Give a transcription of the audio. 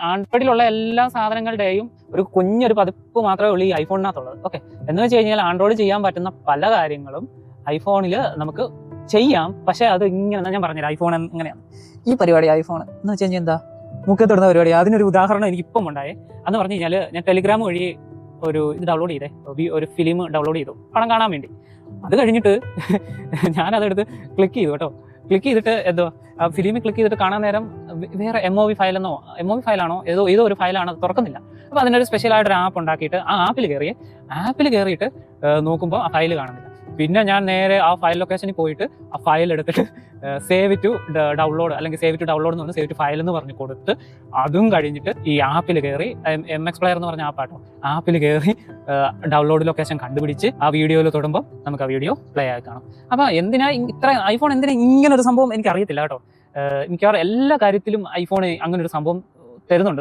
ആൻഡ്രോയിഡിലുള്ള എല്ലാ സാധനങ്ങളുടെയും ഒരു കുഞ്ഞൊരു പതിപ്പ് മാത്രമേ ഉള്ളൂ ഈ ഐഫോണിനകത്തുള്ളത്. ഓക്കെ. എന്ന് വെച്ച് കഴിഞ്ഞാൽ ആൻഡ്രോയിഡ് ചെയ്യാൻ പറ്റുന്ന പല കാര്യങ്ങളും ഐഫോണിൽ നമുക്ക് ചെയ്യാം. പക്ഷേ അത് ഇങ്ങനെ ഞാൻ പറഞ്ഞില്ല ഐഫോൺ എങ്ങനെയാണ് ഈ പരിപാടി ഐഫോൺ എന്ന് വെച്ച് കഴിഞ്ഞാൽ എന്താ? മുഖത്തൊടുന്ന പരിപാടി. അതിനൊരു ഉദാഹരണം എനിക്ക് ഇപ്പം ഉണ്ടായേ. അന്ന് പറഞ്ഞു കഴിഞ്ഞാൽ ഞാൻ ടെലിഗ്രാം വഴി ഒരു ഇത് ഡൗൺലോഡ് ചെയ്തേ. ഒരു ഫിലിം ഡൗൺലോഡ് ചെയ്തു. പണം കാണാൻ വേണ്ടി. അത് കഴിഞ്ഞിട്ട് ഞാനതെടുത്ത് ക്ലിക്ക് ചെയ്തു കേട്ടോ. ക്ലിക്ക് ചെയ്തിട്ട് എന്തോ ഫിലിമിൽ ക്ലിക്ക് ചെയ്തിട്ട് കാണാൻ നേരം വേറെ എം ഒ വി ഫയലെന്നോ എം ഒ വി ഫയലാണോ ഏതോ ഏതോ ഒരു ഫയലാണ് തുറക്കുന്നില്ല. അപ്പോൾ അതിനൊരു സ്പെഷ്യൽ ആയിട്ടൊരു ആപ്പ് ഉണ്ടാക്കിയിട്ട് ആ ആപ്പിൽ കയറി ആപ്പിൽ കയറിയിട്ട് നോക്കുമ്പോൾ ആ ഫയൽ കാണുന്നില്ല. പിന്നെ ഞാൻ നേരെ ആ ഫയൽ ലൊക്കേഷനിൽ പോയിട്ട് ആ ഫയൽ എടുത്തിട്ട് സേവ് ടു ഡൗൺലോഡ് അല്ലെങ്കിൽ സേവ് ടു ഡൗൺലോഡ് എന്ന് പറഞ്ഞ് സേവ് ടു ഫയൽ എന്ന് പറഞ്ഞ് കൊടുത്ത് അതും കഴിഞ്ഞിട്ട് ഈ ആപ്പിൽ കയറി എം എക്സ് പ്ലെയർ എന്ന് പറഞ്ഞ ആപ്പാട്ടോ ആപ്പിൽ കയറി ഡൗൺലോഡ് ലൊക്കേഷൻ കണ്ടുപിടിച്ച് ആ വീഡിയോയിൽ തൊടുമ്പോൾ നമുക്ക് ആ വീഡിയോ പ്ലേ ആയി കാണാം. അപ്പോൾ എന്തിനാ ഇത്ര ഐഫോൺ എന്തിനാ ഇങ്ങനെ ഒരു സംഭവം എനിക്ക് അറിയത്തില്ല കേട്ടോ മിക്കവാറും എല്ലാ കാര്യത്തിലും ഐഫോൺ അങ്ങനെ ഒരു സംഭവം തരുന്നുണ്ട്.